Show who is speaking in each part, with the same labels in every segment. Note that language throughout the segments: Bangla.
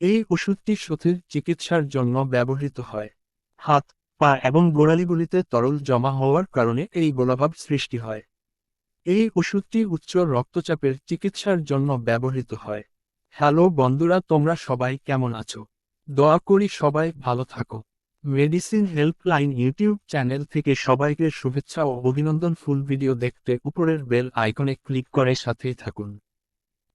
Speaker 1: এই ওষুধটি সথির চিকিৎসার জন্য ব্যবহৃত হয়। হাত, পা এবং গোড়ালিগুলিতে তরল জমা হওয়ার কারণে এই গোলাভাব সৃষ্টি হয়। এই ওষুধটি উচ্চ রক্তচাপের চিকিৎসার জন্য ব্যবহৃত হয়। হ্যালো বন্ধুরা, তোমরা সবাই কেমন আছো? দয়া করি সবাই ভালো থাকো। মেডিসিন হেল্পলাইন ইউটিউব চ্যানেল থেকে সবাইকে শুভেচ্ছা ও অভিনন্দন। ফুল ভিডিও দেখতে উপরের বেল আইকনে ক্লিক করে সাথেই থাকুন।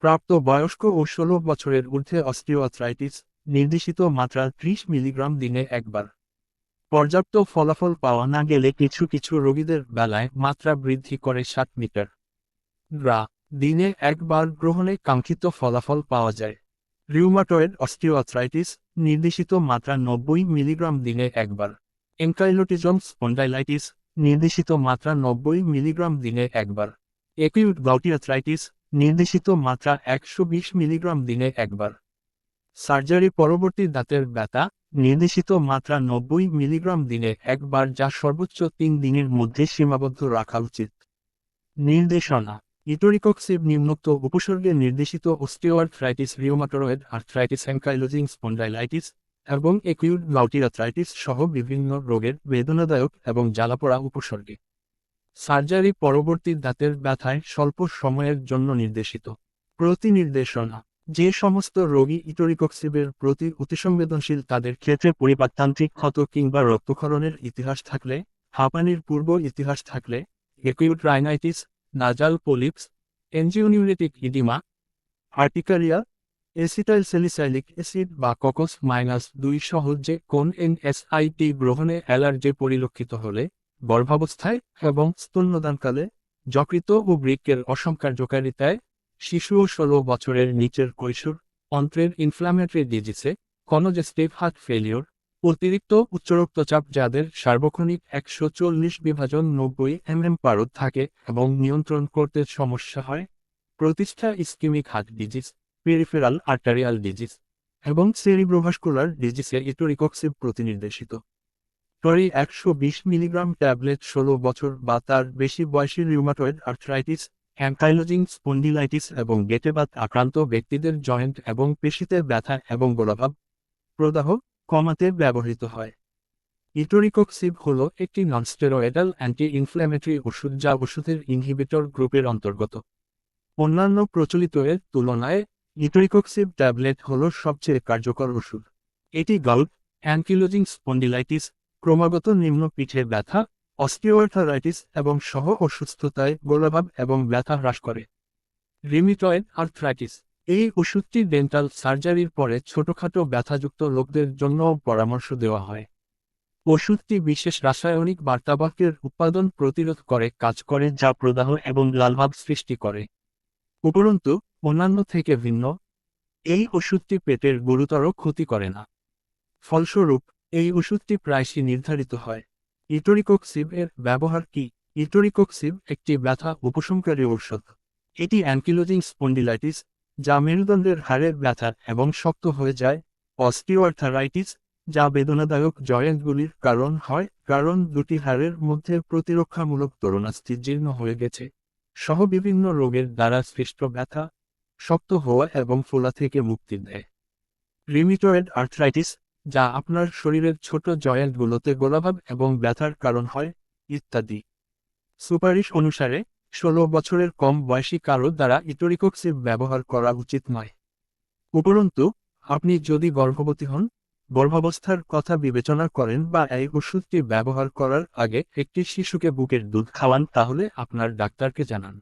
Speaker 1: প্রাপ্ত বয়স্ক ও ষোলো বছরের ঊর্ধ্বে অস্টিওআথরাইটিস নির্দেশিত মাত্রা ত্রিশ মিলিগ্রাম দিনে একবার। পর্যাপ্ত ফলাফল পাওয়া না গেলে কিছু কিছু রোগীদের বেলায় মাত্রা বৃদ্ধি করে ষাট মিটার। গ্রা, দিনে একবার গ্রহণে কাঙ্ক্ষিত ফলাফল পাওয়া যায়। রিউমাটয়েড অস্টিওআথরাইটিস নির্দেশিত মাত্রা নব্বই মিলিগ্রাম দিনে একবার। এনকাইলোটিজম স্পন্ডাইলাইটিস, নির্দেশিত মাত্রা নব্বই মিলিগ্রাম দিনে একবার। একিউট গাউটিয়াথরাইটিস নির্দেশিত মাত্রা একশো বিশ মিলিগ্রাম দিনে একবার। সার্জারি পরবর্তী দাঁতের ব্যথা, নির্দেশিত মাত্রা নব্বই মিলিগ্রাম দিনে একবার যা সর্বোচ্চ তিন দিনের মধ্যে সীমাবদ্ধ রাখা উচিত। নির্দেশনা, ইটোরিকক্সিভ নিম্নোক্ত উপসর্গে নির্দেশিত osteoarthritis rheumatoid arthritis, ankylosing spondylitis এবং একিউট গাউটিরাথ্রাইটিস সহ বিভিন্ন রোগের বেদনাদায়ক এবং জ্বালাপোড়া উপসর্গে। সার্জারি পরবর্তী দাঁতের ব্যথায় স্বল্প সময়ের জন্য নির্দেশিত। প্রতিনির্দেশনা। যে সমস্ত রোগী ইটোরিকক্সিবের প্রতি অতিসংবেদনশীল তাদের ক্ষেত্রে পরিপাকতান্ত্রিক ক্ষত কিংবা রক্তক্ষরণের ইতিহাস থাকলে, হাঁপানির পূর্ব ইতিহাস থাকলে acute rhinitis nasal polyps angioneurotic edema urticaria acetyl salicylic acid বা ককস মাইনাস দুই সহ যে কোন এনএসআইটি গ্রহণে অ্যালার্জি পরিলক্ষিত হলে গর্ভাবস্থায় এবং স্তন্যদানকালে যকৃত ও বৃক্কের অসংকার্যকারিতায় শিশু ও ষোলো বছরের নিচের কৈশোর অন্ত্রের ইনফ্ল্যামেটরি ডিজিসে কনজেস্টিভ হার্ট ফেলিওর অতিরিক্ত উচ্চ রক্তচাপ যাদের সার্বক্ষণিক একশো চল্লিশ বিভাজন নব্বই এমএম পারদ থাকে এবং নিয়ন্ত্রণ করতে সমস্যা হয়, প্রতিষ্ঠা ischemic heart disease peripheral arterial disease এবং সেরিব্রোভাস্কুলার ডিজিসে ইটোরিকক্সিভ প্রতিনির্দেশিত। টরি একশো বিশ মিলিগ্রাম ট্যাবলেট ষোলো বছর বা তার বেশি বয়সী রিউমাটয়েড আর্থ্রাইটিস অ্যাঙ্কাইলোজিং স্পন্ডিলাইটিস এবং গেটেবাত আক্রান্ত ব্যক্তিদের জয়েন্ট এবং পেশিতে ব্যথা এবং গোলাভাব প্রদাহ কমাতে ব্যবহৃত হয়। ইটোরিকক্সিভ হল একটি ননস্টেরয়েডাল অ্যান্টি ইনফ্ল্যামেটরি ওষুধ যা ওষুধের ইনহিবিটর গ্রুপের অন্তর্গত। অন্যান্য প্রচলিত এর তুলনায় ইটোরিকক্সিভ ট্যাবলেট হল সবচেয়ে কার্যকর ওষুধ। এটি গাউট অ্যাঙ্কিলোজিং স্পন্ডিলাইটিস ক্রমাগত নিম্ন পিঠে ব্যথা, অস্টিওআর্থারাইটিস এবং সহ অসুস্থতায় গোলাভাব এবং ব্যথা হ্রাস করে। Rheumatoid arthritis. এই ওষুধটি ডেন্টাল সার্জারির পরে ছোটখাটো ব্যথাযুক্ত লোকদের জন্য পরামর্শ দেওয়া হয়। ওষুধটি বিশেষ রাসায়নিক বার্তাবাক্যের উৎপাদন প্রতিরোধ করে, কাজ করে, যা প্রদাহ এবং লালভাব সৃষ্টি করে। উপরন্তু, অন্যান্য থেকে ভিন্ন। এই ওষুধটি পেটের গুরুতর ক্ষতি করে না। ফলস্বরূপ এই ওষুধটি প্রায়শই নির্ধারিত হয়। ইটোরিকোক্সিভ এর ব্যবহার কি? ইটোরিকোক্সিভ একটি ব্যথা উপশমকারী ঔষধ। এটি অ্যাঙ্কিলোজিং স্পন্ডিলাইটিস, যা মেরুদণ্ডের হাড়ের ব্যথা এবং শক্ত হয়ে যায়। অস্টিওআর্থারাইটিস, যা বেদনাদায়ক জয়েন্টগুলির কারণ হয়, কারণ দুটি হাড়ের মধ্যে প্রতিরক্ষামূলক তরুণাস্থি জীর্ণ হয়ে গেছে। সহ বিভিন্ন রোগের দ্বারা সৃষ্ট ব্যথা, শক্ত হওয়া এবং ফোলা থেকে মুক্তি দেয়। রিমিটয়েড আর্থ্রাইটিস যা আপনার শরীরের ছোট জয়েন্টগুলোতে গোলাভাব এবং ব্যথার কারণ হয়, ইত্যাদি। সুপারিশ অনুসারে, ষোলো বছরের কম বয়সী কারও দ্বারা ইটোরিকক্সিভ ব্যবহার করা উচিত নয়। উপরন্তু, আপনি যদি গর্ভবতী হন, গর্ভাবস্থার কথা বিবেচনা করেন বা এই ওষুধটি ব্যবহার করার আগে একটি শিশুকে বুকের দুধ খাওয়ান, তাহলে আপনার ডাক্তারকে জানান।